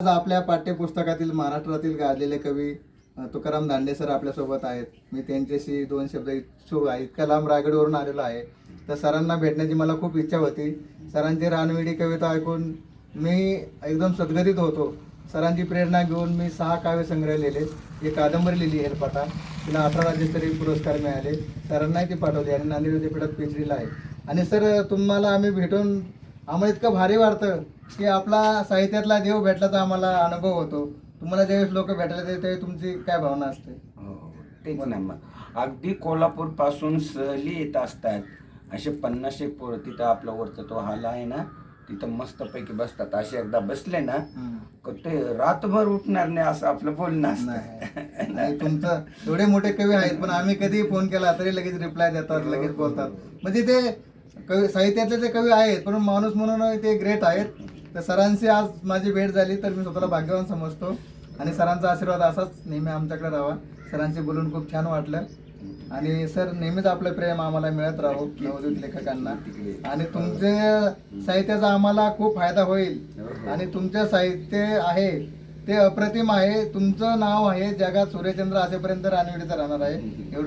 आज आपल्या पाठ्यपुस्तकातील महाराष्ट्रातील गाजलेले कवी तुकाराम दांडे सर आपल्यासोबत आहेत. मी त्यांच्याशी दोन शब्द इच्छुक आहे. इतक्या लांब रायगडवरून आलेलो आहे. तर सरांना भेटण्याची मला खूप इच्छा होती. सरांची रानवेडी कविता ऐकून मी एकदम सद्गतीत होतो. सरांची प्रेरणा घेऊन मी सहा काव्य संग्रह लिहिले. एक कादंबरी लिहिली हेरपाटा. तिला अठरा राज्यस्तरीय पुरस्कार मिळाले. सरांनाही ती पाठवली आणि नांदेड विद्यापीठात पीएचडीला आहे. आणि सर तुम्हाला आम्ही भेटून आम्हाला इतकं भारी वाटतं की आपला साहित्यातला देव भेटल्याचा आम्हाला अनुभव होतो. तुम्हाला ज्यावेळेस लोक भेटायला येतात त्यावेळी तुमची काय भावना असते? हो, तेच ना मग. अगदी कोल्हापूरपासून सहली येत असतात. असे पन्नास एक पोरं तिथं आपला वरचा तो हाल आहे ना तिथं मस्तपैकी बसतात. असे एकदा बसले ना का ते रातभर उठणार नाही असं आपलं बोलणं असतं. नाही नाही, तुमचं एवढे मोठे कवी आहेत पण आम्ही कधी फोन केला तरी लगेच रिप्लाय देतात लगेच बोलतात. म्हणजे ते कवी साहित्यातले ते कवी आहेत पण माणूस म्हणून ते ग्रेट आहेत. तर सरांशी आज माझी भेट झाली तर मी स्वतःला भाग्यवान समजतो. आणि सरांचा आशीर्वाद असाच नेहमी आमच्याकडे राहावा. सरांशी बोलून खूप छान वाटलं. आणि सर नेहमीच आपलं प्रेम आम्हाला मिळत राहो नवोदित लेखकांना. आणि तुमचे साहित्याचा आम्हाला खूप फायदा होईल. आणि तुमचं साहित्य आहे ते अप्रतिम आहे. तुमचं नाव आहे जगात सूर्यचंद्र असेपर्यंत रानवेडीचं राहणार आहे. एवढं